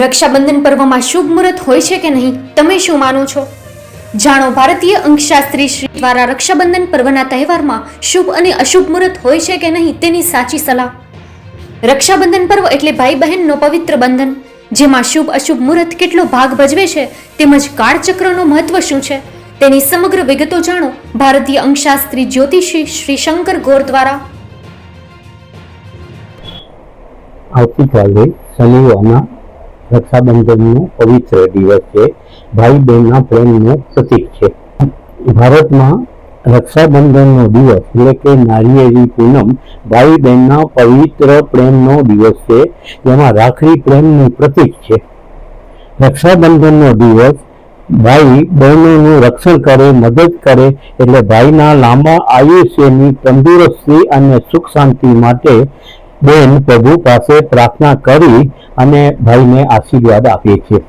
રક્ષાબંધન પર્વમાં શુભ મુહૂર્ત હોય છે કે નહીં, તમે શું માનો છો? જાણો, ભારતીય અંકશાસ્ત્રી શ્રી દ્વારા રક્ષાબંધન પર્વના તહેવારમાં શુભ અને અશુભ મુહૂર્ત હોય છે કે નહીં તેની સાચી સલાહ. રક્ષાબંધન પર્વ એટલે ભાઈ બહેનનો પવિત્ર બંધન, જેમાં શુભ, અશુભ મુહૂર્ત કેટલો ભાગ ભજવે છે તેમજ કાળચક્રનો મહત્વ શું છે તેની સમગ્ર વિગતો જાણો ભારતીય અંકશાસ્ત્રી જ્યોતિષી શ્રી શંકર ગોર દ્વારા. આવતીકાલે શનિવારના રક્ષાબંધનનો પવિત્ર દિવસ છે. ભાઈ બહેનના પ્રેમનું પ્રતીક છે. ભારતમાં રક્ષાબંધનનો દિવસ એટલે કે નારિયેરી પૂનમ ભાઈ બહેનના પવિત્ર પ્રેમનો દિવસ છે. જેમાં રાખડી પ્રેમનું પ્રતીક છે. રક્ષાબંધનનો દિવસ ભાઈ બહેનોનું રક્ષણ કરે, મદદ કરે એટલે ભાઈના લાંબા આયુષ્યની તંદુરસ્તી અને સુખ શાંતિ માટે બેન પ્રભુ પાસે પ્રાર્થના કરી અને ભાઈને આશીર્વાદ આપીએ છીએ.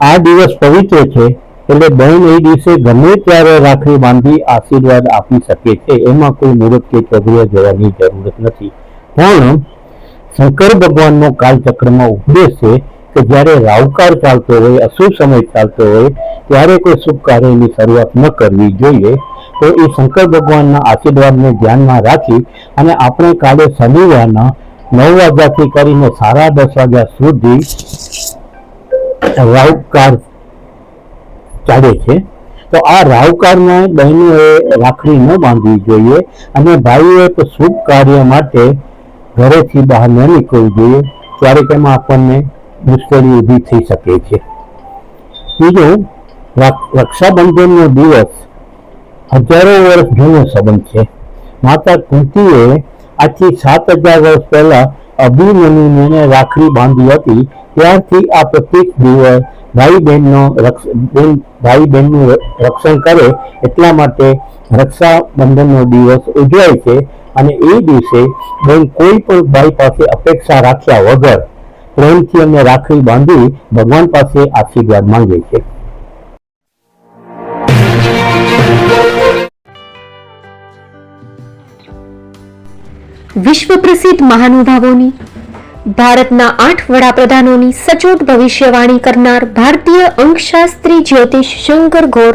આ દિવસ પવિત્ર છે, એટલે બહેન એ દિવસે ગમે ત્યારે રાખડી બાંધી આશીર્વાદ આપી શકે છે, એમાં કોઈ મુહૂર્ત કે ચગડિયા જવાની જરૂરત નથી. પણ શંકર ભગવાનનો કાલચક્રમાં ઉપદેશ છે કે જ્યારે રાવકાર ચાલતો હોય, અશુભ સમય ચાલતો હોય, ત્યારે કોઈ શુભ કાર્યની શરૂઆત ન કરવી જોઈએ. તો એ શંકર ભગવાનના આશીર્વાદને ધ્યાનમાં રાખી અને આપણે કાલે શનિવારના નવ વાગ્યાથી કરીને સાડા દસ વાગ્યા સુધી રાવકાર ચાલે છે. તો આ રાવકારમાં બહેનોએ રાખડી ન બાંધવી જોઈએ અને ભાઈઓએ તો શુભ કાર્ય માટે ઘરેથી બહાર ન નીકળવું જોઈએ. ક્યારેક એમાં આપણને મુશ્કેલી ઊભી થઈ શકે છે. બીજું રક્ષાબંધનનો દિવસ હજારો વર્ષ જૂનો સંબંધ છે. માતા કુંતીએ આજથી સાત હજાર વર્ષ પહેલા અભિમન્યુને રાખડી બાંધી હતી. ત્યારથી આ પ્રત્યેક દિવસ ભાઈ બહેનનો રક્ષ- બેન ભાઈ બહેનનું રક્ષણ કરે એટલા માટે રક્ષાબંધનનો દિવસ ઉજવાય છે. અને એ દિવસે બેન કોઈ પણ ભાઈ પાસે અપેક્ષા રાખ્યા વગર પ્રેમથી અને રાખડી બાંધી ભગવાન પાસે આશીર્વાદ માંગે છે. વિશ્વ પ્રસિદ્ધ મહાનુભાવોની, ભારતના આઠ વડાપ્રધાનોની સચોટ ભવિષ્યવાણી કરનાર ભારતીય અંકશાસ્ત્રી જ્યોતિષ શંકર ઘોર